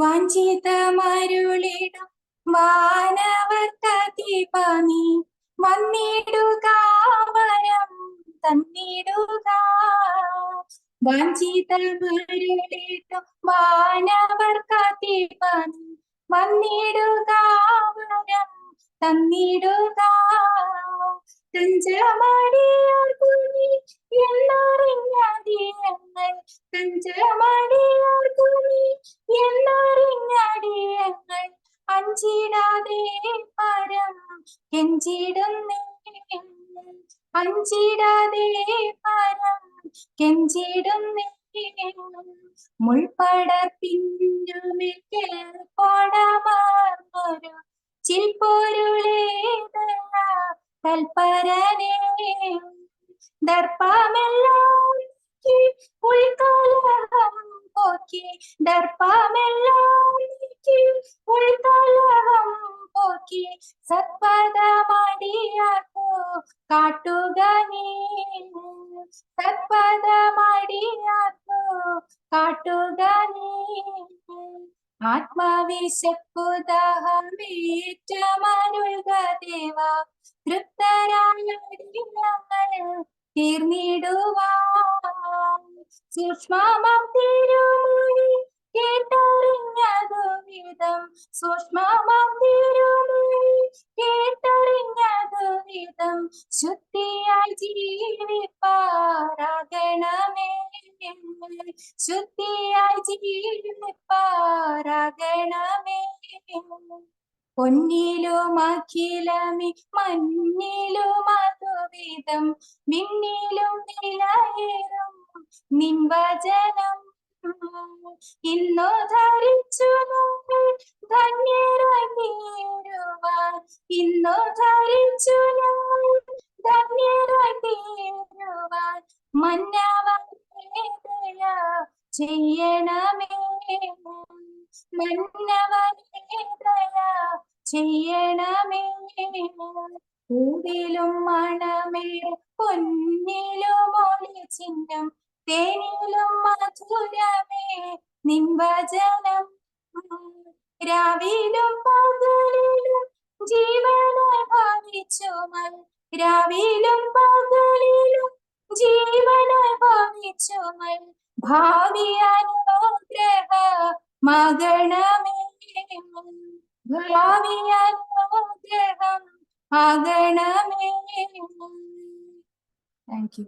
വഞ്ചിതമരുളിടും വാനവർക്കതിപനി വന്നിടുക വരം തന്നിടുക. വഞ്ചിതമരുളിടം വാനവർക്കതിപനി വന്നിടുക വരം തന്നിടുക. തഞ്ചമടിയാർ കുഞ്ഞി എന്നറിഞ്ഞതിയങ്ങൾ തഞ്ചമടിയാർ കുനി എന്നറിഞ്ഞടിയങ്ങൾ അഞ്ചിടാതെ പരം. കെഞ്ചിടുന്നേ അഞ്ചിടാതെ പരം. കെഞ്ചിടുന്നേ മുൾപ്പടപ്പിന്നുമിക്കൽ പടമാർന്നൊരു ചിൽപ്പൊരുളേതല്ല തൽപരനേ. ദർപ്പമെല്ലാം ഉൾക്കലഹം പോക്കി ദർപ്പമെല്ലാം ഉൾക്കലഹം പോക്കി സത്പദമടിയാക്കോ കാട്ടുക നീ സത്പദമടിയാക്കോ കാട്ടുക നീ ആത്മവിശപ്പുദാഹം തൃപ്തരായ തീർന്നിടുവാ സൂക്ഷ്മമം തിരുമൊഴി കേട്ടറിഞ്ഞതു വിധം. സൂക്ഷ്മമാം തിരുമൊഴി കേട്ടറിഞ്ഞതു വിധം. ശുദ്ധിയായി ജീവിപ്പാരാകണമേ. ശുദ്ധിയായി ജീവിപ്പാരാകണമേ. പൊന്നിലും അഖിലമി മഞ്ഞിലും അതുവിധം മിന്നിലും നിലയേറും നിംവചനം ഇന്നു ധരിച്ചു നമ്മൾ ധന്യരായി തീരുവാൻ ഇന്നു ധരിച്ചു ഞങ്ങൾ ധന്യരായി തീരുവാൻ മന്നവനേതയ ചെയ്യണമേ. മന്നവനേതയ ചെയ്യണമേ. പൂവിലും മണമേ പൊന്നിലും ഒളി ചിഹ്നം. തേനിലും മധുരമേ നിംവചനം രാവിലും പകലിലും ജീവനായി ഭാവിച്ചുമൽ രാവിലും പകലിലും ജീവനായി ഭാവിച്ചുമൽ ഭാവി അനുഗ്രഹ മകണമേ. ഭാവി അനുഗ്രഹം മകണമേ. Thank you